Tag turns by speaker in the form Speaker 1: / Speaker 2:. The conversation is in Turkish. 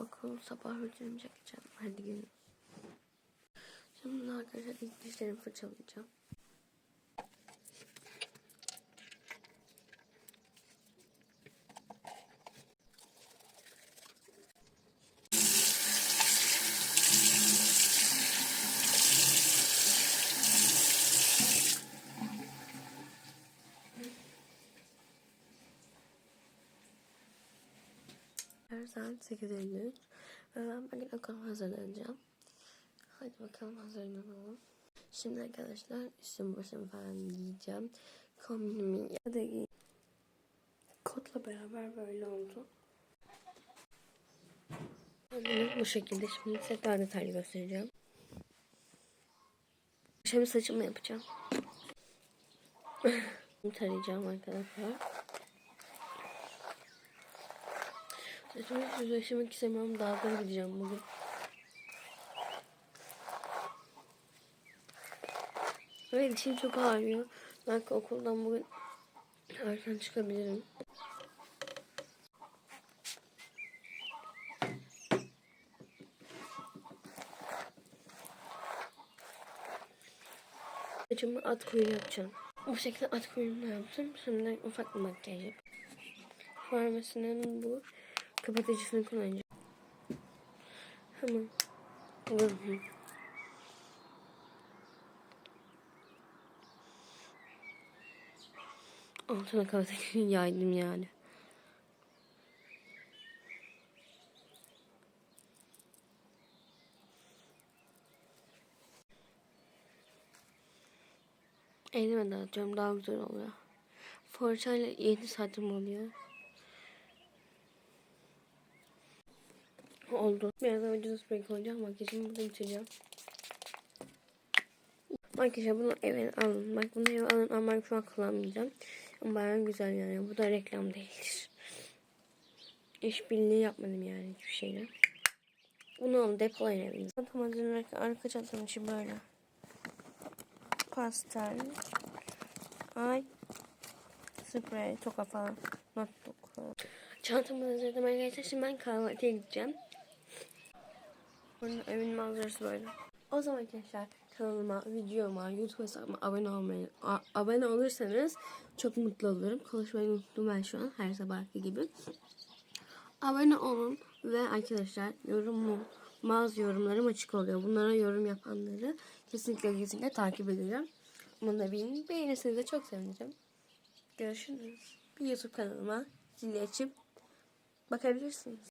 Speaker 1: Okul sabah rutinimi çekeceğim. Hadi gelin. Şimdi arkadaşlar ilk dişlerimi fırçalayacağım. Her saat 8.53 ve ben bugün okula hazırlanacağım. Hadi bakalım hazırlanalım. Şimdi arkadaşlar üstüm başım falan giyeceğim. Kombinimi ya da giy. Kotla beraber böyle oldu. Bu şekilde. Şimdi size daha detaylı göstereceğim. Şimdi saçımı yapacağım. Tarayacağım arkadaşlar. Saçımı hiç düzleşmek istemiyorum. Dağlara gideceğim bugün. Ve dişim çok ağrıyor. Belki okuldan bugün erken çıkabilirim. Saçımı at kuyruğu yapacağım. Bu şekilde at kuyruğunu yaptım. Şimdi ufak bir makyaj yap. Farmasinin bu kapatıcısını kullanacağım. Hemen. Vurayım. Altına kapatıcıyı yaydım yani. Elime dağıtıyorum daha güzel oluyor. Fırçayla 7 saatim oluyor. Oldu. Birazdan vücuda sprey koyacağım. Makyajımı burada bitireceğim. Makyajı bunu eve alın. Bak bunu eve alın ama şu an kullanmayacağım. Ama bayağı güzel yani. Bu da reklam değildir. İşbirliği yapmadım yani hiçbir şeyle. Bunu alın depolayın evinizde. Çantam hazırlanırken arka çantam için böyle. Pastel. Ay. Sprey, toka falan. Notebook falan. Çantamı hazırladım arkadaşlar. Şimdi ben kahvaltıya gideceğim. Burada evin manzarası böyle. O zaman arkadaşlar kanalıma, videoma, YouTube hesabıma abone olmayı, abone olursanız çok mutlu olurum. Konuşmayı unuttum ben şu an her sabahki gibi. Abone olun ve arkadaşlar yorumu, bazı yorumlarım açık oluyor. Bunlara yorum yapanları kesinlikle kesinlikle takip edeceğim. Bunu da bilin. Beğenirseniz de çok sevinirim. Görüşürüz. Bir YouTube kanalıma zili açıp bakabilirsiniz.